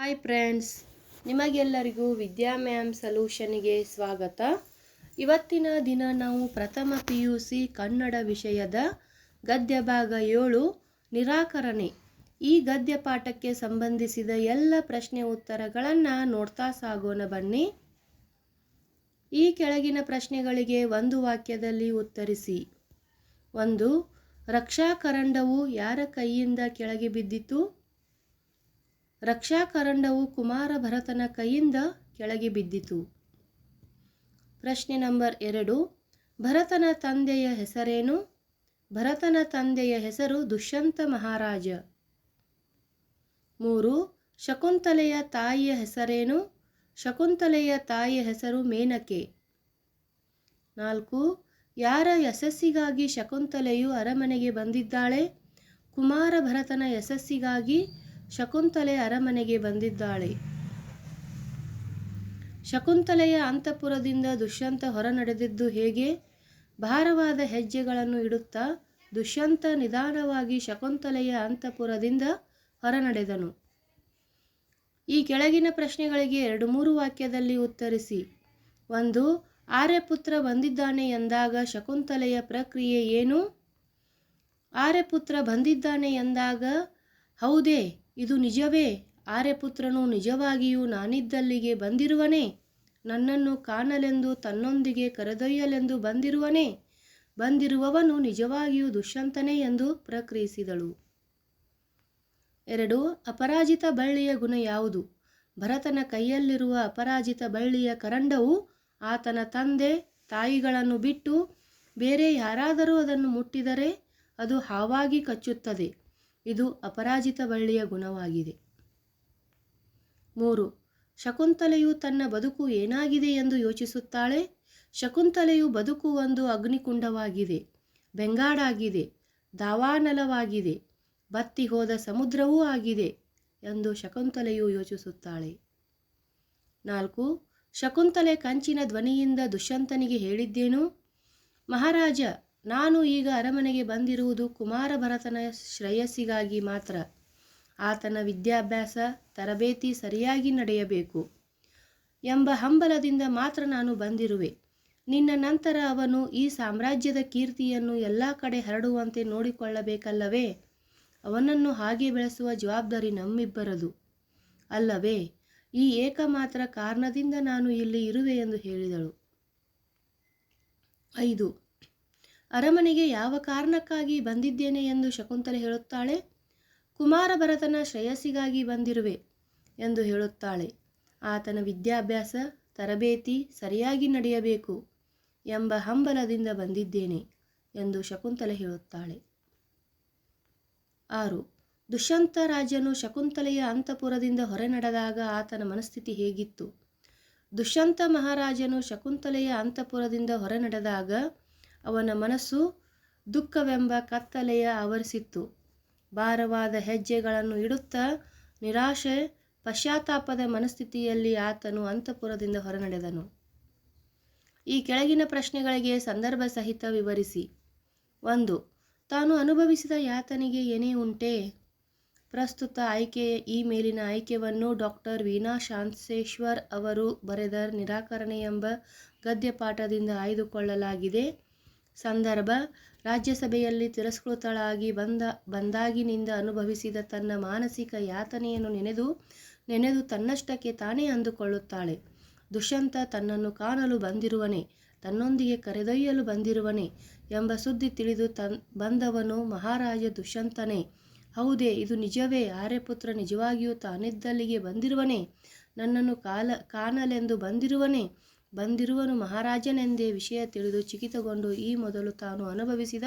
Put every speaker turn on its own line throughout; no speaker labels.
Hi friends ನಿಮಗೆಲ್ಲರಿಗೂ ವಿದ್ಯಾ ma'am ಸೊಲ್ಯೂಷನ್ಗೆ ಸ್ವಾಗತ. ಇವತ್ತಿನ ದಿನ ನಾವು ಪ್ರಥಮ ಪಿ ಯು ಸಿ ಕನ್ನಡ ವಿಷಯದ ಗದ್ಯ ಭಾಗ ಏಳು, ನಿರಾಕರಣೆ. ಈ ಗದ್ಯ ಪಾಠಕ್ಕೆ ಸಂಬಂಧಿಸಿದ ಎಲ್ಲ ಪ್ರಶ್ನೆ ಉತ್ತರಗಳನ್ನು ನೋಡ್ತಾ ಸಾಗೋಣ ಬನ್ನಿ. ಈ ಕೆಳಗಿನ ಪ್ರಶ್ನೆಗಳಿಗೆ ಒಂದು ವಾಕ್ಯದಲ್ಲಿ ಉತ್ತರಿಸಿ. ಒಂದು ರಕ್ಷಾಕರಂಡವು ಯಾರ ಕೈಯಿಂದ ಕೆಳಗೆ ಬಿದ್ದಿತು ರಕ್ಷಾಕರಂಡವು ಕುಮಾರ ಭರತನ ಕೈಯಿಂದ ಕೆಳಗೆ ಬಿದ್ದಿತು. ಪ್ರಶ್ನೆ ನಂಬರ್ ಎರಡು. ಭರತನ ತಂದೆಯ ಹೆಸರೇನು? ಭರತನ ತಂದೆಯ ಹೆಸರು ದುಷ್ಯಂತ ಮಹಾರಾಜ. ಮೂರು. ಶಕುಂತಲೆಯ ತಾಯಿಯ ಹೆಸರೇನು? ಶಕುಂತಲೆಯ ತಾಯಿಯ ಹೆಸರು ಮೇನಕೆ. ನಾಲ್ಕು. ಯಾರ ಯಶಸ್ಸಿಗಾಗಿ ಶಕುಂತಲೆಯು ಅರಮನೆಗೆ ಬಂದಿದ್ದಾಳೆ? ಕುಮಾರ ಭರತನ ಯಶಸ್ಸಿಗಾಗಿ ಶಕುಂತಲೆ ಅರಮನೆಗೆ ಬಂದಿದ್ದಾಳೆ. ಶಕುಂತಲೆಯ ಅಂತಃಪುರದಿಂದ ದುಷ್ಯಂತ ಹೊರ ನಡೆದಿದ್ದು ಹೇಗೆ? ಭಾರವಾದ ಹೆಜ್ಜೆಗಳನ್ನು ಇಡುತ್ತಾ ದುಷ್ಯಂತ ನಿಧಾನವಾಗಿ ಶಕುಂತಲೆಯ ಅಂತಃಪುರದಿಂದ ಹೊರ ನಡೆದನು ಈ ಕೆಳಗಿನ ಪ್ರಶ್ನೆಗಳಿಗೆ ಎರಡು ಮೂರು ವಾಕ್ಯದಲ್ಲಿ ಉತ್ತರಿಸಿ. ಒಂದು, ಆರ್ಯಪುತ್ರ ಬಂದಿದ್ದಾನೆ ಎಂದಾಗ ಶಕುಂತಲೆಯ ಪ್ರಕ್ರಿಯೆ ಏನು? ಆರ್ಯಪುತ್ರ ಬಂದಿದ್ದಾನೆ ಎಂದಾಗ, ಹೌದೇ ಇದು ನಿಜವೇ? ಆರ್ಯಪುತ್ರನು, ನಿಜವಾಗಿಯೂ ನಾನಿದ್ದಲ್ಲಿಗೆ ಬಂದಿರುವನೇ? ನನ್ನನ್ನು ಕಾಣಲೆಂದು ತನ್ನೊಂದಿಗೆ ಕರೆದೊಯ್ಯಲೆಂದು ಬಂದಿರುವನೇ? ಬಂದಿರುವವನು ನಿಜವಾಗಿಯೂ ದುಷ್ಯಂತನೇ ಎಂದು ಪ್ರಕ್ರಿಯಿಸಿದಳು. ಎರಡು, ಅಪರಾಜಿತ ಬಳ್ಳಿಯ ಗುಣ ಯಾವುದು? ಭರತನ ಕೈಯಲ್ಲಿರುವ ಅಪರಾಜಿತ ಬಳ್ಳಿಯ ಕರಂಡವು ಆತನ ತಂದೆ, ತಾಯಿಗಳನ್ನು ಬಿಟ್ಟು ಬೇರೆ ಯಾರಾದರೂ ಅದನ್ನು ಮುಟ್ಟಿದರೆ ಅದು ಹಾವಾಗಿ ಕಚ್ಚುತ್ತದೆ. ಇದು ಅಪರಾಜಿತ ಬಳ್ಳಿಯ ಗುಣವಾಗಿದೆ. ಮೂರು, ಶಕುಂತಲೆಯು ತನ್ನ ಬದುಕು ಏನಾಗಿದೆ ಎಂದು ಯೋಚಿಸುತ್ತಾಳೆ? ಶಕುಂತಲೆಯು ಬದುಕು ಒಂದು ಅಗ್ನಿಕುಂಡವಾಗಿದೆ, ಬೆಂಗಾಡಾಗಿದೆ, ದಾವಾನಲವಾಗಿದೆ, ಬತ್ತಿ ಹೋದ ಸಮುದ್ರವೂ ಆಗಿದೆ ಎಂದು ಶಕುಂತಲೆಯು ಯೋಚಿಸುತ್ತಾಳೆ. ನಾಲ್ಕು, ಶಕುಂತಲೆ ಕಂಚಿನ ಧ್ವನಿಯಿಂದ ದುಷ್ಯಂತನಿಗೆ ಹೇಳಿದ್ದೇನು? ಮಹಾರಾಜ ನಾನು ಈಗ ಅರಮನೆಗೆ ಬಂದಿರುವುದು ಕುಮಾರ ಭರತನ ಶ್ರೇಯಸ್ಸಿಗಾಗಿ ಮಾತ್ರ. ಆತನ ವಿದ್ಯಾಭ್ಯಾಸ ತರಬೇತಿ ಸರಿಯಾಗಿ ನಡೆಯಬೇಕು ಎಂಬ ಹಂಬಲದಿಂದ ಮಾತ್ರ ನಾನು ಬಂದಿರುವೆ. ನಿನ್ನ ನಂತರ ಅವನು ಈ ಸಾಮ್ರಾಜ್ಯದ ಕೀರ್ತಿಯನ್ನು ಎಲ್ಲ ಕಡೆ ಹರಡುವಂತೆ ನೋಡಿಕೊಳ್ಳಬೇಕಲ್ಲವೇ? ಅವನನ್ನು ಹಾಗೆ ಬೆಳೆಸುವ ಜವಾಬ್ದಾರಿ ನಮ್ಮಿಬ್ಬರದು. ಅಲ್ಲವೇ? ಈ ಏಕಮಾತ್ರ ಕಾರಣದಿಂದ ನಾನು ಇಲ್ಲಿ ಇರುವೆ ಎಂದು ಹೇಳಿದಳು. ಐದು. ಅರಮನೆಗೆ ಯಾವ ಕಾರಣಕ್ಕಾಗಿ ಬಂದಿದ್ದೇನೆ ಎಂದು ಶಕುಂತಲೆ ಹೇಳುತ್ತಾಳೆ? ಕುಮಾರ ಭರತನ ಶ್ರೇಯಸ್ಸಿಗಾಗಿ ಬಂದಿರುವೆ ಎಂದು ಹೇಳುತ್ತಾಳೆ. ಆತನ ವಿದ್ಯಾಭ್ಯಾಸ, ತರಬೇತಿ ಸರಿಯಾಗಿ ನಡೆಯಬೇಕು ಎಂಬ ಹಂಬಲದಿಂದ ಬಂದಿದ್ದೇನೆ ಎಂದು ಶಕುಂತಲೆ ಹೇಳುತ್ತಾಳೆ. ಆರು. ದುಷ್ಯಂತ ರಾಜನು ಶಕುಂತಲೆಯ ಅಂತಪುರದಿಂದ ಹೊರ ನಡೆದಾಗ ಆತನ ಮನಸ್ಥಿತಿ ಹೇಗಿತ್ತು? ದುಷ್ಯಂತ ಮಹಾರಾಜನು ಶಕುಂತಲೆಯ ಅಂತಪುರದಿಂದ ಹೊರ ನಡೆದಾಗ ಅವನ ಮನಸ್ಸು ದುಃಖವೆಂಬ ಕತ್ತಲೆಯ ಆವರಿಸಿತ್ತು. ಭಾರವಾದ ಹೆಜ್ಜೆಗಳನ್ನು ಇಡುತ್ತಾ ನಿರಾಶೆ ಪಶ್ಚಾತ್ತಾಪದ ಮನಸ್ಥಿತಿಯಲ್ಲಿ ಆತನು ಅಂತಃಪುರದಿಂದ ಹೊರನಡೆದನು. ಈ ಕೆಳಗಿನ ಪ್ರಶ್ನೆಗಳಿಗೆ ಸಂದರ್ಭ ಸಹಿತ ವಿವರಿಸಿ. ಒಂದು, ತಾನು ಅನುಭವಿಸಿದ ಯಾತನಿಗೆ ಏನೇ ಉಂಟೆ. ಪ್ರಸ್ತುತ ಆಯ್ಕೆ ಈ ಮೇಲಿನ ಆಯ್ಕೆಯನ್ನು ಡಾಕ್ಟರ್ ವೀಣಾ ಶಾಂತೇಶ್ವರ್ ಅವರು ಬರೆದ ನಿರಾಕರಣೆ ಎಂಬ ಗದ್ಯಪಾಠದಿಂದ ಆಯ್ದುಕೊಳ್ಳಲಾಗಿದೆ. ಸಂದರ್ಭ, ರಾಜ್ಯಸಭೆಯಲ್ಲಿ ತಿರಸ್ಕೃತಳಾಗಿ ಬಂದ, ಬಂದಾಗಿನಿಂದ ಅನುಭವಿಸಿದ ತನ್ನ ಮಾನಸಿಕ ಯಾತನೆಯನ್ನು ನೆನೆದು ನೆನೆದು ತನ್ನಷ್ಟಕ್ಕೆ ತಾನೇ ಅಂದುಕೊಳ್ಳುತ್ತಾಳೆ. ದುಷ್ಯಂತ ತನ್ನನ್ನು ಕಾಣಲು ಬಂದಿರುವನೇ, ತನ್ನೊಂದಿಗೆ ಕರೆದೊಯ್ಯಲು ಬಂದಿರುವನೇ ಎಂಬ ಸುದ್ದಿ ತಿಳಿದು ತನ್, ಬಂದವನು ಮಹಾರಾಜ ದುಷ್ಯಂತನೇ. ಹೌದೇ, ಇದು ನಿಜವೇ? ಆರ್ಯಪುತ್ರ ನಿಜವಾಗಿಯೂ ತಾನಿದ್ದಲ್ಲಿಗೆ ಬಂದಿರುವನೇ? ನನ್ನನ್ನು ಕಾಲ, ಕಾಣಲೆಂದು ಬಂದಿರುವನೆ? ಬಂದಿರುವನು ಮಹಾರಾಜನೆಂದೇ ವಿಷಯ ತಿಳಿದು ಚಿಕಿತಗೊಂಡು ಈ ಮೊದಲು ತಾನು ಅನುಭವಿಸಿದ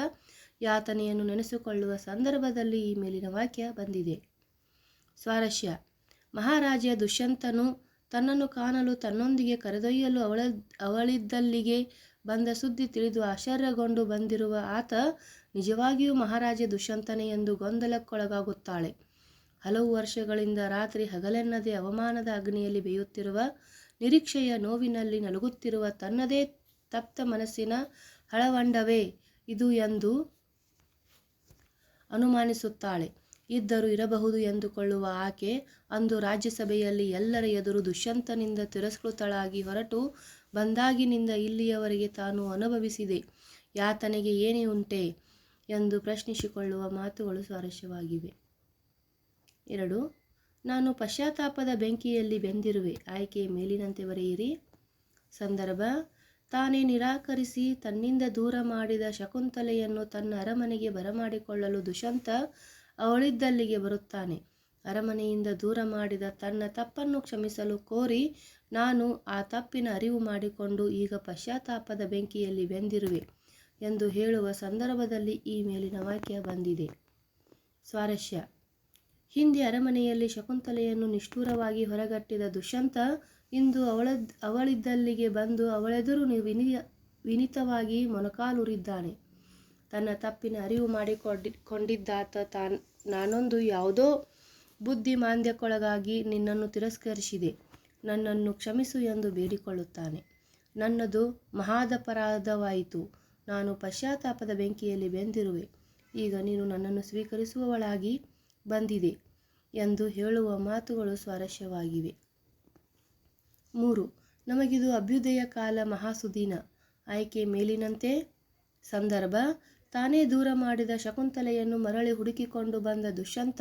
ಯಾತನೆಯನ್ನು ನೆನೆಸಿಕೊಳ್ಳುವ ಸಂದರ್ಭದಲ್ಲಿ ಈ ಮೇಲಿನ ವಾಕ್ಯ ಬಂದಿದೆ. ಸ್ವಾರಸ್ಯ. ಮಹಾರಾಜ ದುಷ್ಯಂತನು ತನ್ನನ್ನು ಕಾಣಲು ತನ್ನೊಂದಿಗೆ ಕರೆದೊಯ್ಯಲು ಅವಳ ಅವಳಿದ್ದಲ್ಲಿಗೆ ಬಂದ ಸುದ್ದಿ ತಿಳಿದು ಆಶ್ಚರ್ಯಗೊಂಡು ಬಂದಿರುವ ಆತ ನಿಜವಾಗಿಯೂ ಮಹಾರಾಜ ದುಷ್ಯಂತನೇ ಎಂದು ಗೊಂದಲಕ್ಕೊಳಗಾಗುತ್ತಾಳೆ. ಹಲವು ವರ್ಷಗಳಿಂದ ರಾತ್ರಿ ಹಗಲೆನ್ನದೆ ಅವಮಾನದ ಅಗ್ನಿಯಲ್ಲಿ ಬೇಯುತ್ತಿರುವ ನಿರೀಕ್ಷೆಯ ನೋವಿನಲ್ಲಿ ನಲುಗುತ್ತಿರುವ ತನ್ನದೇ ತಪ್ತ ಮನಸ್ಸಿನ ಹಳವಂಡವೇ ಇದು ಎಂದು ಅನುಮಾನಿಸುತ್ತಾಳೆ. ಇದ್ದರೂ ಇರಬಹುದು ಎಂದುಕೊಳ್ಳುವ ಆಕೆ ಅಂದು ರಾಜ್ಯಸಭೆಯಲ್ಲಿ ಎಲ್ಲರ ಎದುರು ದುಷ್ಯಂತನಿಂದ ತಿರಸ್ಕೃತಳಾಗಿ ಹೊರಟು ಬಂದಾಗಿನಿಂದ ಇಲ್ಲಿಯವರೆಗೆ ತಾನು ಅನುಭವಿಸಿದೆ. ಯಾತನೆಗೆ ಏನೇ ಉಂಟೆ ಎಂದು ಪ್ರಶ್ನಿಸಿಕೊಳ್ಳುವ ಮಾತುಗಳು ಸ್ವಾರಸ್ಯವಾಗಿವೆ. ಎರಡು ನಾನು ಪಶ್ಚಾತ್ತಾಪದ ಬೆಂಕಿಯಲ್ಲಿ ಬೆಂದಿರುವೆ, ಆಯ್ಕೆ ಮೇಲಿನಂತೆ ಬರೆಯಿರಿ. ಸಂದರ್ಭ, ತಾನೇ ನಿರಾಕರಿಸಿ ತನ್ನಿಂದ ದೂರ ಮಾಡಿದ ಶಕುಂತಲೆಯನ್ನು ತನ್ನ ಅರಮನೆಗೆ ಬರಮಾಡಿಕೊಳ್ಳಲು ದುಷಂತ ಅವಳಿದ್ದಲ್ಲಿಗೆ ಬರುತ್ತಾನೆ. ಅರಮನೆಯಿಂದ ದೂರ ಮಾಡಿದ ತನ್ನ ತಪ್ಪನ್ನು ಕ್ಷಮಿಸಲು ಕೋರಿ ನಾನು ಆ ತಪ್ಪಿನ ಅರಿವು ಮಾಡಿಕೊಂಡು ಈಗ ಪಶ್ಚಾತ್ತಾಪದ ಬೆಂಕಿಯಲ್ಲಿ ಬೆಂದಿರುವೆ ಎಂದು ಹೇಳುವ ಸಂದರ್ಭದಲ್ಲಿ ಈ ಮೇಲಿನ ವಾಕ್ಯ ಬಂದಿದೆ. ಸ್ವಾರಸ್ಯ. ಹಿಂದೆ ಅರಮನೆಯಲ್ಲಿ ಶಕುಂತಲೆಯನ್ನು ನಿಷ್ಠುರವಾಗಿ ಹೊರಗಟ್ಟಿದ ದುಷ್ಯಂತ ಇಂದು ಅವಳ ಅವಳಿದ್ದಲ್ಲಿಗೆ ಬಂದು ಅವಳೆದುರು ವಿನಿ, ವಿನಿತವಾಗಿ ಮೊಣಕಾಲೂರಿದ್ದಾನೆ. ತನ್ನ ತಪ್ಪಿನ ಅರಿವು ಮಾಡಿಕೊಂಡಿ, ಕೊಂಡಿದ್ದಾತ ತಾನ್, ನಾನೊಂದು ಯಾವುದೋ ಬುದ್ಧಿ ಮಾಂದ್ಯಕ್ಕೊಳಗಾಗಿ ನಿನ್ನನ್ನು ತಿರಸ್ಕರಿಸಿದೆ. ನನ್ನನ್ನು ಕ್ಷಮಿಸು ಎಂದು ಬೇಡಿಕೊಳ್ಳುತ್ತಾನೆ. ನನ್ನದು ಮಹಾದಪರಾಧವಾಯಿತು. ನಾನು ಪಶ್ಚಾತ್ತಾಪದ ಬೆಂಕಿಯಲ್ಲಿ ಬೆಂದಿರುವೆ. ಈಗ ನೀನು ನನ್ನನ್ನು ಸ್ವೀಕರಿಸುವವಳಾಗಿ ಬಂದಿದೆ ಎಂದು ಹೇಳುವ ಮಾತುಗಳು ಸ್ವಾರಸ್ಯವಾಗಿವೆ. ಮೂರು, ನಮಗಿದು ಅಭ್ಯುದಯ ಕಾಲ ಮಹಾಸುದೀನ. ಆಯ್ಕೆ ಮೇಲಿನಂತೆ. ಸಂದರ್ಭ, ತಾನೇ ದೂರ ಮಾಡಿದ ಶಕುಂತಲೆಯನ್ನು ಮರಳಿ ಹುಡುಕಿಕೊಂಡು ಬಂದ ದುಷ್ಯಂತ,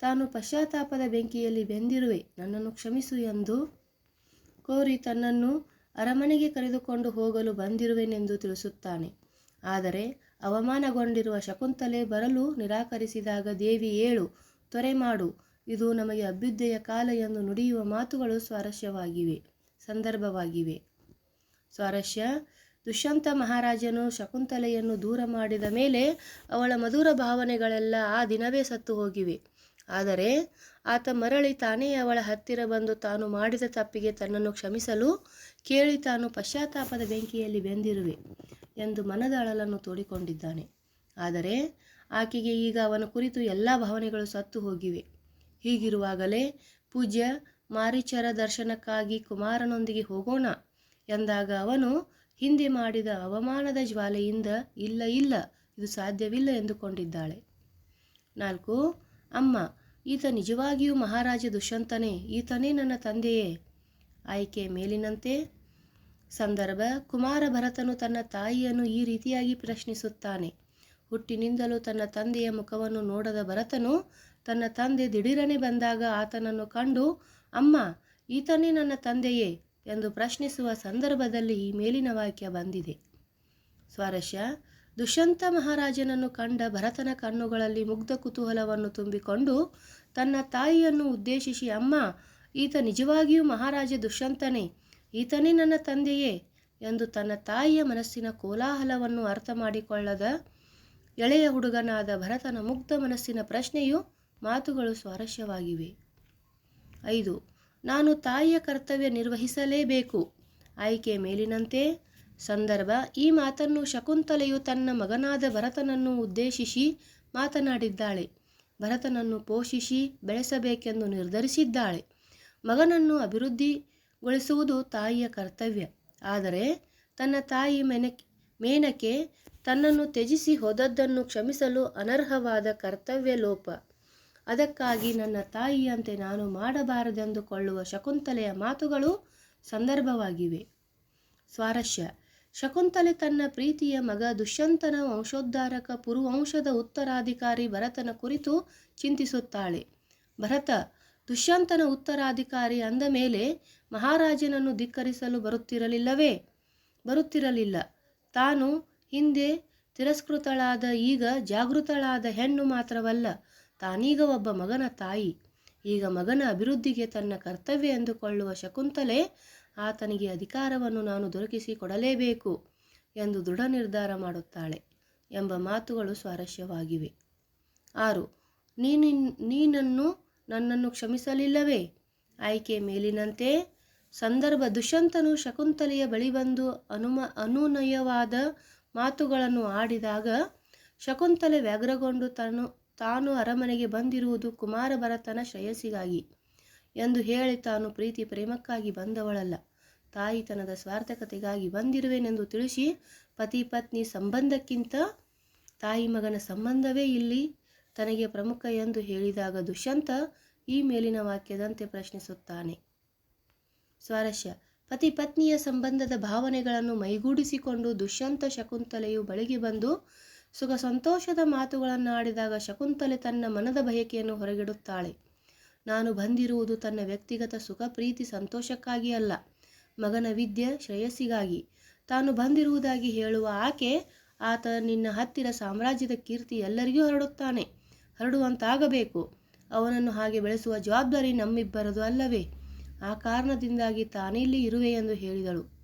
ತಾನು ಪಶ್ಚಾತ್ತಾಪದ ಬೆಂಕಿಯಲ್ಲಿ ಬೆಂದಿರುವೆ, ನನ್ನನ್ನು ಕ್ಷಮಿಸು ಎಂದು ಕೋರಿ ತನ್ನನ್ನು ಅರಮನೆಗೆ ಕರೆದುಕೊಂಡು ಹೋಗಲು ಬಂದಿರುವೆನೆಂದು ತಿಳಿಸುತ್ತಾನೆ. ಆದರೆ ಅವಮಾನಗೊಂಡಿರುವ ಶಕುಂತಲೆ ಬರಲು ನಿರಾಕರಿಸಿದಾಗ ದೇವಿ ಏಳು ತ್ವರೆ ಮಾಡು, ಇದು ನಮಗೆ ಅಭ್ಯುದಯ ಕಾಲ ಎಂದು ನುಡಿಯುವ ಮಾತುಗಳು ಸ್ವಾರಸ್ಯವಾಗಿವೆ, ಸಂದರ್ಭವಾಗಿವೆ. ಸ್ವಾರಸ್ಯ, ದುಷ್ಯಂತ ಮಹಾರಾಜನು ಶಕುಂತಲೆಯನ್ನು ದೂರ ಮಾಡಿದ ಮೇಲೆ ಅವಳ ಮಧುರ ಭಾವನೆಗಳೆಲ್ಲ ಆ ದಿನವೇ ಸತ್ತು ಹೋಗಿವೆ. ಆದರೆ ಆತ ಮರಳಿ ತಾನೇ ಅವಳ ಹತ್ತಿರ ಬಂದು ತಾನು ಮಾಡಿದ ತಪ್ಪಿಗೆ ತನ್ನನ್ನು ಕ್ಷಮಿಸಲು ಕೇಳಿ ತಾನು ಪಶ್ಚಾತ್ತಾಪದ ಬೆಂಕಿಯಲ್ಲಿ ಬೆಂದಿರುವೆ. ಎಂದು ಮನದಾಳಲನ್ನು ತೋಡಿಕೊಂಡಿದ್ದಾನೆ. ಆದರೆ ಆಕೆಗೆ ಈಗ ಅವನ ಕುರಿತು ಎಲ್ಲ ಭಾವನೆಗಳು ಸತ್ತು ಹೋಗಿವೆ. ಹೀಗಿರುವಾಗಲೇ ಪೂಜ್ಯ ಮಾರೀಚರ ದರ್ಶನಕ್ಕಾಗಿ ಕುಮಾರನೊಂದಿಗೆ ಹೋಗೋಣ ಎಂದಾಗ ಅವನು ಹಿಂದೆ ಮಾಡಿದ ಅವಮಾನದ ಜ್ವಾಲೆಯಿಂದ ಇಲ್ಲ ಇಲ್ಲ, ಇದು ಸಾಧ್ಯವಿಲ್ಲ ಎಂದುಕೊಂಡಿದ್ದಾಳೆ. ನಾಲ್ಕು, ಅಮ್ಮ, ಈತ ನಿಜವಾಗಿಯೂ ಮಹಾರಾಜ ದುಷ್ಯಂತನೇ, ಈತನೇ ನನ್ನ ತಂದೆಯೇ. ಆಯ್ಕೆ ಮೇಲಿನಂತೆ ಸಂದರ್ಭ, ಕುಮಾರ ಭರತನು ತನ್ನ ತಾಯಿಯನ್ನು ಈ ರೀತಿಯಾಗಿ ಪ್ರಶ್ನಿಸುತ್ತಾನೆ. ಹುಟ್ಟಿನಿಂದಲೂ ತನ್ನ ತಂದೆಯ ಮುಖವನ್ನು ನೋಡದ ಭರತನು ತನ್ನ ತಂದೆ ದಿಢೀರನೆ ಬಂದಾಗ ಆತನನ್ನು ಕಂಡು, ಅಮ್ಮ, ಈತನೇ ನನ್ನ ತಂದೆಯೇ ಎಂದು ಪ್ರಶ್ನಿಸುವ ಸಂದರ್ಭದಲ್ಲಿ ಈ ಮೇಲಿನ ವಾಕ್ಯ ಬಂದಿದೆ. ಸ್ವಾರಸ್ಯ, ದುಷ್ಯಂತ ಮಹಾರಾಜನನ್ನು ಕಂಡ ಭರತನ ಕಣ್ಣುಗಳಲ್ಲಿ ಮುಗ್ಧ ಕುತೂಹಲವನ್ನು ತುಂಬಿಕೊಂಡು ತನ್ನ ತಾಯಿಯನ್ನು ಉದ್ದೇಶಿಸಿ, ಅಮ್ಮ, ಈತ ನಿಜವಾಗಿಯೂ ಮಹಾರಾಜ ದುಷ್ಯಂತನೇ ಈತನೇ ನನ್ನ ತಂದೆಯೇ ಎಂದು ತನ್ನ ತಾಯಿಯ ಮನಸ್ಸಿನ ಕೋಲಾಹಲವನ್ನು ಅರ್ಥ ಮಾಡಿಕೊಳ್ಳದ ಎಳೆಯ ಹುಡುಗನಾದ ಭರತನ ಮುಗ್ಧ ಮನಸ್ಸಿನ ಪ್ರಶ್ನೆಯು ಮಾತುಗಳು ಸ್ವಾರಸ್ಯವಾಗಿವೆ. ಐದು, ನಾನು ತಾಯಿಯ ಕರ್ತವ್ಯ ನಿರ್ವಹಿಸಲೇಬೇಕು. ಆಯ್ಕೆ ಮೇಲಿನಂತೆ, ಸಂದರ್ಭ, ಈ ಮಾತನ್ನು ಶಕುಂತಲೆಯು ತನ್ನ ಮಗನಾದ ಭರತನನ್ನು ಉದ್ದೇಶಿಸಿ ಮಾತನಾಡಿದ್ದಾಳೆ. ಭರತನನ್ನು ಪೋಷಿಸಿ ಬೆಳೆಸಬೇಕೆಂದು ನಿರ್ಧರಿಸಿದ್ದಾಳೆ. ಮಗನನ್ನು ಅಭಿವೃದ್ಧಿಗೊಳಿಸುವುದು ತಾಯಿಯ ಕರ್ತವ್ಯ. ಆದರೆ ತನ್ನ ತಾಯಿ ಮೆನಕ್, ಮೇನಕೆ ತನ್ನನ್ನು ತ್ಯಜಿಸಿ ಹೋದದ್ದನ್ನು ಕ್ಷಮಿಸಲು ಅನರ್ಹವಾದ ಕರ್ತವ್ಯ ಲೋಪ. ಅದಕ್ಕಾಗಿ ನನ್ನ ತಾಯಿಯಂತೆ ನಾನು ಮಾಡಬಾರದೆಂದುಕೊಳ್ಳುವ ಶಕುಂತಲೆಯ ಮಾತುಗಳು ಸಂದರ್ಭವಾಗಿವೆ. ಸ್ವಾರಸ್ಯ. ಶಕುಂತಲೆ ತನ್ನ ಪ್ರೀತಿಯ ಮಗ ದುಷ್ಯಂತನ ವಂಶೋದ್ಧಾರಕ ಪುರುವಂಶದ ಉತ್ತರಾಧಿಕಾರಿ ಭರತನ ಕುರಿತು ಚಿಂತಿಸುತ್ತಾಳೆ. ಭರತ ದುಷ್ಯಂತನ ಉತ್ತರಾಧಿಕಾರಿ ಅಂದ ಮೇಲೆ ಮಹಾರಾಜನನ್ನು ಧಿಕ್ಕರಿಸಲು ಬರುತ್ತಿರಲಿಲ್ಲವೇ? ಬರುತ್ತಿರಲಿಲ್ಲ. ತಾನು ಹಿಂದೆ ತಿರಸ್ಕೃತಳಾದ ಈಗ ಜಾಗೃತಳಾದ ಹೆಣ್ಣು ಮಾತ್ರವಲ್ಲ, ತಾನೀಗ ಒಬ್ಬ ಮಗನ ತಾಯಿ. ಈಗ ಮಗನ ಅಭಿವೃದ್ಧಿಗೆ ತನ್ನ ಕರ್ತವ್ಯ ಎಂದುಕೊಳ್ಳುವ ಶಕುಂತಲೆ ಆತನಿಗೆ ಅಧಿಕಾರವನ್ನು ನಾನು ದೊರಕಿಸಿ ಕೊಡಲೇಬೇಕು ಎಂದು ದೃಢ ನಿರ್ಧಾರ ಮಾಡುತ್ತಾಳೆ ಎಂಬ ಮಾತುಗಳು ಸ್ವಾರಸ್ಯವಾಗಿವೆ. ಆರು, ನೀನಿನ್, ನೀನನ್ನು ನನ್ನನ್ನು ಕ್ಷಮಿಸಲಿಲ್ಲವೇ? ಆಯ್ಕೆ ಮೇಲಿನಂತೆ ಸಂದರ್ಭ ದುಷ್ಯಂತನು ಶಕುಂತಲೆಯ ಬಳಿ ಬಂದು ಅನುಮ ಅನುನಯವಾದ ಮಾತುಗಳನ್ನು ಆಡಿದಾಗ ಶಕುಂತಲೆ ವ್ಯಗ್ರಗೊಂಡು ತಾನು ತಾನು ಅರಮನೆಗೆ ಬಂದಿರುವುದು ಕುಮಾರ ಭರತನ ಶ್ರೇಯಸ್ಸಿಗಾಗಿ ಎಂದು ಹೇಳಿ ತಾನು ಪ್ರೀತಿ ಪ್ರೇಮಕ್ಕಾಗಿ ಬಂದವಳಲ್ಲ. ತಾಯಿತನದ ಸ್ವಾರ್ಥಕತೆಗಾಗಿ ಬಂದಿರುವೆನೆಂದು ತಿಳಿಸಿ ಪತಿ ಪತ್ನಿ ಸಂಬಂಧಕ್ಕಿಂತ ತಾಯಿ ಮಗನ ಸಂಬಂಧವೇ ಇಲ್ಲಿ ತನಗೆ ಪ್ರಮುಖ ಎಂದು ಹೇಳಿದಾಗ ದುಷ್ಯಂತ ಈ ಮೇಲಿನ ವಾಕ್ಯದಂತೆ ಪ್ರಶ್ನಿಸುತ್ತಾನೆ. ಸ್ವಾರಸ್ಯ. ಪತಿ ಪತ್ನಿಯ ಸಂಬಂಧದ ಭಾವನೆಗಳನ್ನು ಮೈಗೂಡಿಸಿಕೊಂಡು ದುಷ್ಯಂತ ಶಕುಂತಲೆಯು ಬಳಿಗೆ ಬಂದು ಸುಖ ಸಂತೋಷದ ಮಾತುಗಳನ್ನಾಡಿದಾಗ ಶಕುಂತಲೆ ತನ್ನ ಮನದ ಬಯಕೆಯನ್ನು ಹೊರಗಿಡುತ್ತಾಳೆ. ನಾನು ಬಂದಿರುವುದು ತನ್ನ ವ್ಯಕ್ತಿಗತ ಸುಖ, ಪ್ರೀತಿ, ಸಂತೋಷಕ್ಕಾಗಿ ಅಲ್ಲ, ಮಗನ ವಿದ್ಯೆ, ಶ್ರೇಯಸ್ಸಿಗಾಗಿ. ತಾನು ಬಂದಿರುವುದಾಗಿ ಹೇಳುವ ಆಕೆ ಆತ ನಿನ್ನ ಹತ್ತಿರ ಸಾಮ್ರಾಜ್ಯದ ಕೀರ್ತಿ ಎಲ್ಲರಿಗೂ ಹರಡುತ್ತಾನೆ. ಹರಡುವಂತಾಗಬೇಕು. ಅವನನ್ನು ಹಾಗೆ ಬೆಳೆಸುವ ಜವಾಬ್ದಾರಿ ನಮ್ಮಿಬ್ಬರದು ಅಲ್ಲವೇ? ಆ ಕಾರಣದಿಂದಾಗಿ ತಾನಿಲ್ಲಿ ಇರುವೆ ಎಂದು ಹೇಳಿದಳು.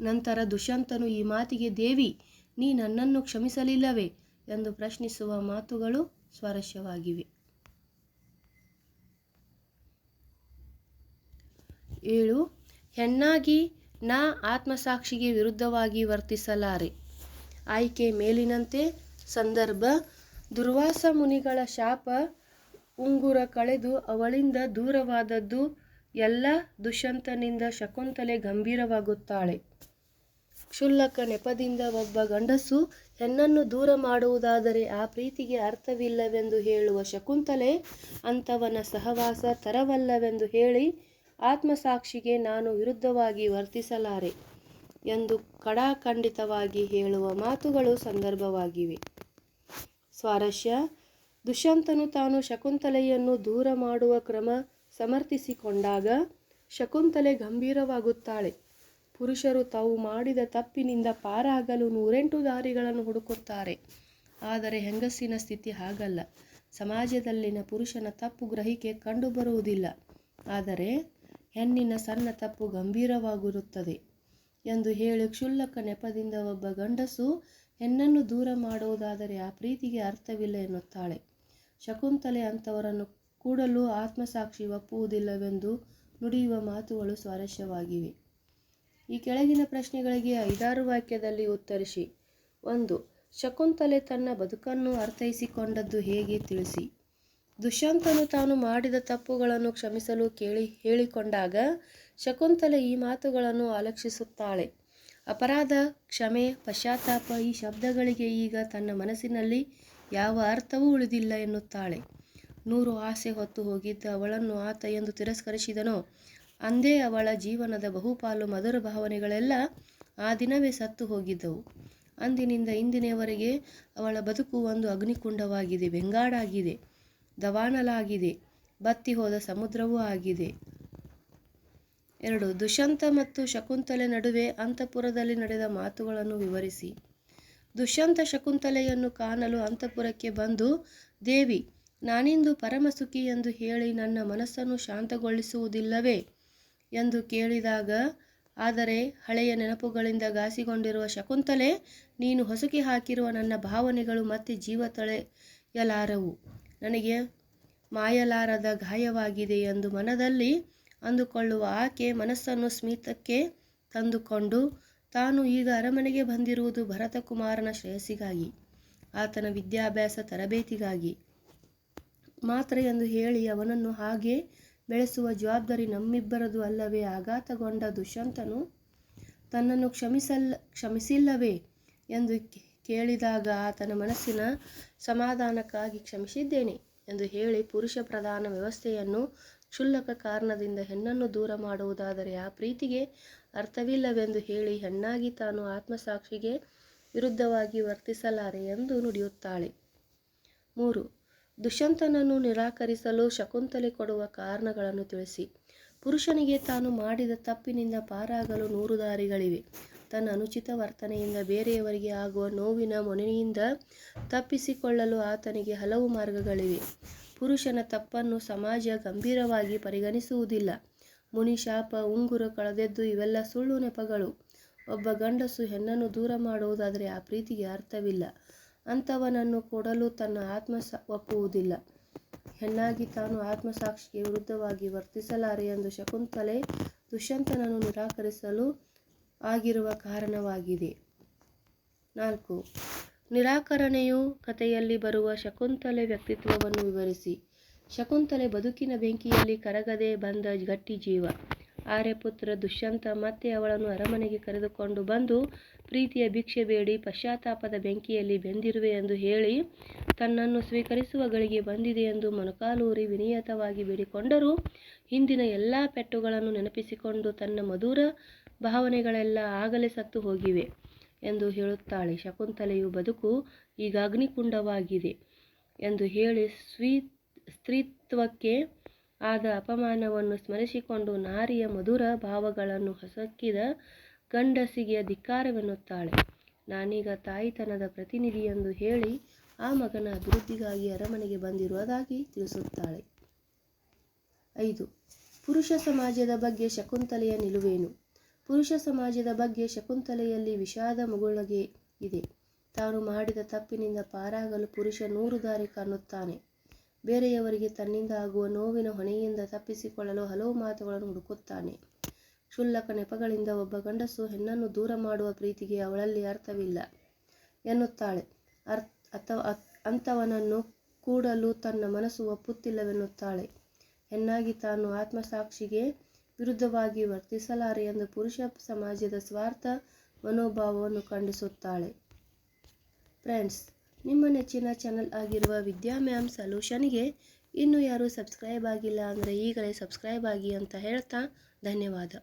ನಂತರ ದುಷ್ಯಂತನು ಈ ಮಾತಿಗೆ, ದೇವಿ, ನೀ ನನ್ನನ್ನು ಕ್ಷಮಿಸಲಿಲ್ಲವೇ? ಎಂದು ಪ್ರಶ್ನಿಸುವ ಮಾತುಗಳು ಸ್ವಾರಸ್ಯವಾಗಿವೆ. ಏಳು, ಹೆಣ್ಣಾಗಿ ನಾ ಆತ್ಮಸಾಕ್ಷಿಗೆ ವಿರುದ್ಧವಾಗಿ ವರ್ತಿಸಲಾರೆ. ಆಯ್ಕೆ ಮೇಲಿನಂತೆ ಸಂದರ್ಭ ದುರ್ವಾಸ ಮುನಿಗಳ ಶಾಪ ಉಂಗುರ ಕಳೆದು ಅವಳಿಂದ ದೂರವಾದದ್ದು ಎಲ್ಲ ದುಷ್ಯಂತನಿಂದ ಶಕುಂತಲೆ ಗಂಭೀರವಾಗುತ್ತಾಳೆ. ಕ್ಷುಲ್ಲಕ ನೆಪದಿಂದ ಒಬ್ಬ ಗಂಡಸು ಹೆಣ್ಣನ್ನು ದೂರ ಮಾಡುವುದಾದರೆ ಆ ಪ್ರೀತಿಗೆ ಅರ್ಥವಿಲ್ಲವೆಂದು ಹೇಳುವ ಶಕುಂತಲೆ ಅಂಥವನ ಸಹವಾಸ ತರವಲ್ಲವೆಂದು ಹೇಳಿ ಆತ್ಮಸಾಕ್ಷಿಗೆ ನಾನು ವಿರುದ್ಧವಾಗಿ ವರ್ತಿಸಲಾರೆ ಎಂದು ಕಡಾಖಂಡಿತವಾಗಿ ಹೇಳುವ ಮಾತುಗಳು ಸಂದರ್ಭವಾಗಿವೆ. ಸ್ವಾರಸ್ಯ. ದುಷ್ಯಂತನು ತಾನು ಶಕುಂತಲೆಯನ್ನು ದೂರ ಮಾಡುವ ಕ್ರಮ ಸಮರ್ಥಿಸಿಕೊಂಡಾಗ ಶಕುಂತಲೆ ಗಂಭೀರವಾಗುತ್ತಾಳೆ. ಪುರುಷರು ತಾವು ಮಾಡಿದ ತಪ್ಪಿನಿಂದ ಪಾರಾಗಲು ನೂರೆಂಟು ದಾರಿಗಳನ್ನು ಹುಡುಕುತ್ತಾರೆ. ಆದರೆ ಹೆಂಗಸಿನ ಸ್ಥಿತಿ ಹಾಗಲ್ಲ. ಸಮಾಜದಲ್ಲಿನ ಪುರುಷನ ತಪ್ಪು ಗ್ರಹಿಕೆ ಕಂಡುಬರುವುದಿಲ್ಲ. ಆದರೆ ಹೆಣ್ಣಿನ ಸಣ್ಣ ತಪ್ಪು ಗಂಭೀರವಾಗಿರುತ್ತದೆ ಎಂದು ಹೇಳಿ ಕ್ಷುಲ್ಲಕ ನೆಪದಿಂದ ಒಬ್ಬ ಗಂಡಸು ಹೆಣ್ಣನ್ನು ದೂರ ಮಾಡುವುದಾದರೆ ಆ ಪ್ರೀತಿಗೆ ಅರ್ಥವಿಲ್ಲ ಎನ್ನುತ್ತಾಳೆ. ಶಕುಂತಲೆ ಅಂಥವರನ್ನು ಕೂಡಲೂ ಆತ್ಮಸಾಕ್ಷಿ ಒಪ್ಪುವುದಿಲ್ಲವೆಂದು ನುಡಿಯುವ ಮಾತುಗಳು ಸ್ವಾರಸ್ಯವಾಗಿವೆ. ಈ ಕೆಳಗಿನ ಪ್ರಶ್ನೆಗಳಿಗೆ ಐದಾರು ವಾಕ್ಯದಲ್ಲಿ ಉತ್ತರಿಸಿ. ಒಂದು, ಶಕುಂತಲೆ ತನ್ನ ಬದುಕನ್ನು ಅರ್ಥೈಸಿಕೊಂಡದ್ದು ಹೇಗೆ ತಿಳಿಸಿ. ದುಷ್ಯಂತನು ತಾನು ಮಾಡಿದ ತಪ್ಪುಗಳನ್ನು ಕ್ಷಮಿಸಲು ಕೇಳಿ ಹೇಳಿಕೊಂಡಾಗ ಶಕುಂತಲೆ ಈ ಮಾತುಗಳನ್ನು ಅಲಕ್ಷಿಸುತ್ತಾಳೆ ಅಪರಾಧ, ಕ್ಷಮೆ, ಪಶ್ಚಾತ್ತಾಪ ಈ ಶಬ್ದಗಳಿಗೆ ಈಗ ತನ್ನ ಮನಸ್ಸಿನಲ್ಲಿ ಯಾವ ಅರ್ಥವೂ ಉಳಿದಿಲ್ಲ ಎನ್ನುತ್ತಾಳೆ. ನೂರು ಆಸೆ ಹೊತ್ತು ಹೋಗಿದ್ದ ಅವಳನ್ನು ಆತ ಎಂದು ತಿರಸ್ಕರಿಸಿದನೋ, ಅಂದೇ ಅವಳ ಜೀವನದ ಬಹುಪಾಲು ಮಧುರ ಭಾವನೆಗಳೆಲ್ಲ ಆ ದಿನವೇ ಸತ್ತು ಹೋಗಿದ್ದವು. ಅಂದಿನಿಂದ ಇಂದಿನವರೆಗೆ ಅವಳ ಬದುಕು ಒಂದು ಅಗ್ನಿಕುಂಡವಾಗಿದೆ, ಬೆಂಗಾಡಾಗಿದೆ, ದವಾನಲಾಗಿದೆ, ಬತ್ತಿ ಹೋದ ಸಮುದ್ರವೂ ಆಗಿದೆ. ಎರಡು, ದುಷ್ಯಂತ ಮತ್ತು ಶಕುಂತಲೆ ನಡುವೆ ಅಂತಪುರದಲ್ಲಿ ನಡೆದ ಮಾತುಗಳನ್ನು ವಿವರಿಸಿ. ದುಷ್ಯಂತ ಶಕುಂತಲೆಯನ್ನು ಕಾಣಲು ಅಂತಪುರಕ್ಕೆ ಬಂದು, ದೇವಿ, ನಾನಿಂದು ಪರಮಸುಖಿ ಎಂದು ಹೇಳಿ ನನ್ನ ಮನಸ್ಸನ್ನು ಶಾಂತಗೊಳಿಸುವುದಿಲ್ಲವೇ? ಎಂದು ಕೇಳಿದಾಗ, ಆದರೆ ಹಳೆಯ ನೆನಪುಗಳಿಂದ ಗಾಸಿಗೊಂಡಿರುವ ಶಕುಂತಲೆ, ನೀನು ಹೊಸಕಿ ಹಾಕಿರುವ ನನ್ನ ಭಾವನೆಗಳು ಮತ್ತೆ ಜೀವ ತಳೆಯಲಾರವು. ನನಗೆ ಮಾಯಲಾರದ ಗಾಯವಾಗಿದೆ ಎಂದು ಮನದಲ್ಲಿ ಅಂದುಕೊಳ್ಳುವ ಆಕೆ ಮನಸ್ಸನ್ನು ಸ್ಮಿತಕ್ಕೆ ತಂದುಕೊಂಡು, ತಾನು ಈಗ ಅರಮನೆಗೆ ಬಂದಿರುವುದು ಭರತಕುಮಾರನ ಶ್ರೇಯಸ್ಸಿಗಾಗಿ, ಆತನ ವಿದ್ಯಾಭ್ಯಾಸ ತರಬೇತಿಗಾಗಿ. ಮಾತ್ರ ಎಂದು ಹೇಳಿ ಅವನನ್ನು ಹಾಗೆ ಬೆಳೆಸುವ ಜವಾಬ್ದಾರಿ ನಮ್ಮಿಬ್ಬರದು ಅಲ್ಲವೇ. ಆಘಾತಗೊಂಡ ದುಷ್ಯಂತನು ತನ್ನನ್ನು ಕ್ಷಮಿಸಲ್ಲ ಕ್ಷಮಿಸಿಲ್ಲವೇ ಎಂದು ಕೇಳಿದಾಗ ಆತನ ಮನಸ್ಸಿನ ಸಮಾಧಾನಕ್ಕಾಗಿ ಕ್ಷಮಿಸಿದ್ದೇನೆ ಎಂದು ಹೇಳಿ ಪುರುಷ ಪ್ರಧಾನ ವ್ಯವಸ್ಥೆಯನ್ನು ಕ್ಷುಲ್ಲಕ ಕಾರಣದಿಂದ ಹೆಣ್ಣನ್ನು ದೂರ ಮಾಡುವುದಾದರೆ ಆ ಪ್ರೀತಿಗೆ ಅರ್ಥವಿಲ್ಲವೆಂದು ಹೇಳಿ ಹೆಣ್ಣಾಗಿ ತಾನು ಆತ್ಮಸಾಕ್ಷಿಗೆ ವಿರುದ್ಧವಾಗಿ ವರ್ತಿಸಲಾರೆ ಎಂದು ನುಡಿಯುತ್ತಾಳೆ. ಮೂರು, ದುಷ್ಯಂತನನ್ನು ನಿರಾಕರಿಸಲು ಶಕುಂತಲೆ ಕೊಡುವ ಕಾರಣಗಳನ್ನು ತಿಳಿಸಿ. ಪುರುಷನಿಗೆ ತಾನು ಮಾಡಿದ ತಪ್ಪಿನಿಂದ ಪಾರಾಗಲು ನೂರು ದಾರಿಗಳಿವೆ. ತನ್ನ ಅನುಚಿತ ವರ್ತನೆಯಿಂದ ಬೇರೆಯವರಿಗೆ ಆಗುವ ನೋವಿನ ಮೊನೆಯಿಂದ ತಪ್ಪಿಸಿಕೊಳ್ಳಲು ಆತನಿಗೆ ಹಲವು ಮಾರ್ಗಗಳಿವೆ. ಪುರುಷನ ತಪ್ಪನ್ನು ಸಮಾಜ ಗಂಭೀರವಾಗಿ ಪರಿಗಣಿಸುವುದಿಲ್ಲ. ಮುನಿ, ಶಾಪ, ಉಂಗುರ ಕಳೆದೆದ್ದು ಇವೆಲ್ಲ ಸುಳ್ಳು ನೆಪಗಳು. ಒಬ್ಬ ಗಂಡಸು ಹೆಣ್ಣನ್ನು ದೂರ ಮಾಡುವುದಾದರೆ ಆ ಪ್ರೀತಿಗೆ ಅರ್ಥವಿಲ್ಲ. ಅಂಥವನನ್ನು ಕೊಡಲು ತನ್ನ ಆತ್ಮ ಒಪ್ಪುವುದಿಲ್ಲ. ಹೆಣ್ಣಾಗಿ ತಾನು ಆತ್ಮಸಾಕ್ಷಿಗೆ ವಿರುದ್ಧವಾಗಿ ವರ್ತಿಸಲಾರೆ ಎಂದು ಶಕುಂತಲೆ ದುಷ್ಯಂತನನ್ನು ನಿರಾಕರಿಸಲು ಆಗಿರುವ ಕಾರಣವಾಗಿದೆ. ನಾಲ್ಕು ನಿರಾಕರಣೆಯು ಕಥೆಯಲ್ಲಿ ಬರುವ ಶಕುಂತಲೆ ವ್ಯಕ್ತಿತ್ವವನ್ನು ವಿವರಿಸಿ. ಶಕುಂತಲೆ ಬದುಕಿನ ಬೆಂಕಿಯಲ್ಲಿ ಕರಗದೆ ಬಂದ ಗಟ್ಟಿ ಜೀವ. ಆರ್ಯಪುತ್ರ ದುಷ್ಯಂತ ಮತ್ತೆ ಅವಳನ್ನು ಅರಮನೆಗೆ ಕರೆದುಕೊಂಡು ಬಂದು ಪ್ರೀತಿಯ ಭಿಕ್ಷೆ ಬೇಡಿ ಪಶ್ಚಾತ್ತಾಪದ ಬೆಂಕಿಯಲ್ಲಿ ಬೆಂದಿರುವೆ ಎಂದು ಹೇಳಿ ತನ್ನನ್ನು ಸ್ವೀಕರಿಸುವ ಗಳಿಗೆ ಬಂದಿದೆ ಎಂದು ಮೊಣಕಾಲೂರಿ ವಿನಿಯತವಾಗಿ ಬೇಡಿಕೊಂಡರೂ ಹಿಂದಿನ ಎಲ್ಲ ಪೆಟ್ಟುಗಳನ್ನು ನೆನಪಿಸಿಕೊಂಡು ತನ್ನ ಮಧುರ ಭಾವನೆಗಳೆಲ್ಲ ಆಗಲೇ ಸತ್ತು ಹೋಗಿವೆ. ಎಂದು ಹೇಳುತ್ತಾಳೆ. ಶಕುಂತಲೆಯು ಬದುಕು ಈಗ ಅಗ್ನಿಕುಂಡವಾಗಿದೆ ಎಂದು ಹೇಳಿ ಸ್ವೀ ಸ್ತ್ರೀತ್ವಕ್ಕೆ ಆದ ಅಪಮಾನವನ್ನು ಸ್ಮರಿಸಿಕೊಂಡು ನಾರಿಯ ಮಧುರ ಭಾವಗಳನ್ನು ಹೊಸಕ್ಕಿದ ಗಂಡಸಿಗೆ ಧಿಕ್ಕಾರವೆನ್ನುತ್ತಾಳೆ. ನಾನೀಗ ತಾಯಿತನದ ಪ್ರತಿನಿಧಿ ಎಂದು ಹೇಳಿ ಆ ಮಗನ ಅಭಿವೃದ್ಧಿಗಾಗಿ ಅರಮನೆಗೆ ಬಂದಿರುವುದಾಗಿ ತಿಳಿಸುತ್ತಾಳೆ. ಐದು. ಪುರುಷ ಸಮಾಜದ ಬಗ್ಗೆ ಶಕುಂತಲೆಯ ನಿಲುವೇನು? ಪುರುಷ ಸಮಾಜದ ಬಗ್ಗೆ ಶಕುಂತಲೆಯಲ್ಲಿ ವಿಷಾದ ಮುಗುಳಗೆ ಇದೆ. ತಾನು ಮಾಡಿದ ತಪ್ಪಿನಿಂದ ಪಾರಾಗಲು ಪುರುಷ ನೂರು ದಾರಿ ಕಾಣುತ್ತಾನೆ. ಬೇರೆಯವರಿಗೆ ತನ್ನಿಂದ ಆಗುವ ನೋವಿನ ಹೊಣೆಯಿಂದ ತಪ್ಪಿಸಿಕೊಳ್ಳಲು ಹಲವು ಮಾತುಗಳನ್ನು ಹುಡುಕುತ್ತಾನೆ. ಕ್ಷುಲ್ಲಕ ನೆಪಗಳಿಂದ ಒಬ್ಬ ಗಂಡಸು ಹೆಣ್ಣನ್ನು ದೂರ ಮಾಡುವ ಪ್ರೀತಿಗೆ ಅವಳಲ್ಲಿ ಅರ್ಥವಿಲ್ಲ ಎನ್ನುತ್ತಾಳೆ. ಅರ್ಥ ಅಥವಾ ಅಂಥವನನ್ನು ಕೂಡಲು ತನ್ನ ಮನಸ್ಸು ಒಪ್ಪುತ್ತಿಲ್ಲವೆನ್ನುತ್ತಾಳೆ. ಹೆಣ್ಣಾಗಿ ತಾನು ಆತ್ಮಸಾಕ್ಷಿಗೆ ವಿರುದ್ಧವಾಗಿ ವರ್ತಿಸಲಾರೆ ಎಂದು ಪುರುಷ ಸಮಾಜದ ಸ್ವಾರ್ಥ ಮನೋಭಾವವನ್ನು ಖಂಡಿಸುತ್ತಾಳೆ. ಫ್ರೆಂಡ್ಸ್, ನಿಮ್ಮ ನೆಚ್ಚಿನ ಚಾನಲ್ ಆಗಿರುವ ವಿದ್ಯಾ ಮ್ಯಾಮ್ ಸೊಲ್ಯೂಷನ್ಗೆ ಇನ್ನೂ ಯಾರೂ ಸಬ್ಸ್ಕ್ರೈಬ್ ಆಗಿಲ್ಲ ಅಂದರೆ ಈಗಲೇ ಸಬ್ಸ್ಕ್ರೈಬ್ ಆಗಿ ಅಂತ ಹೇಳ್ತಾ ಧನ್ಯವಾದ.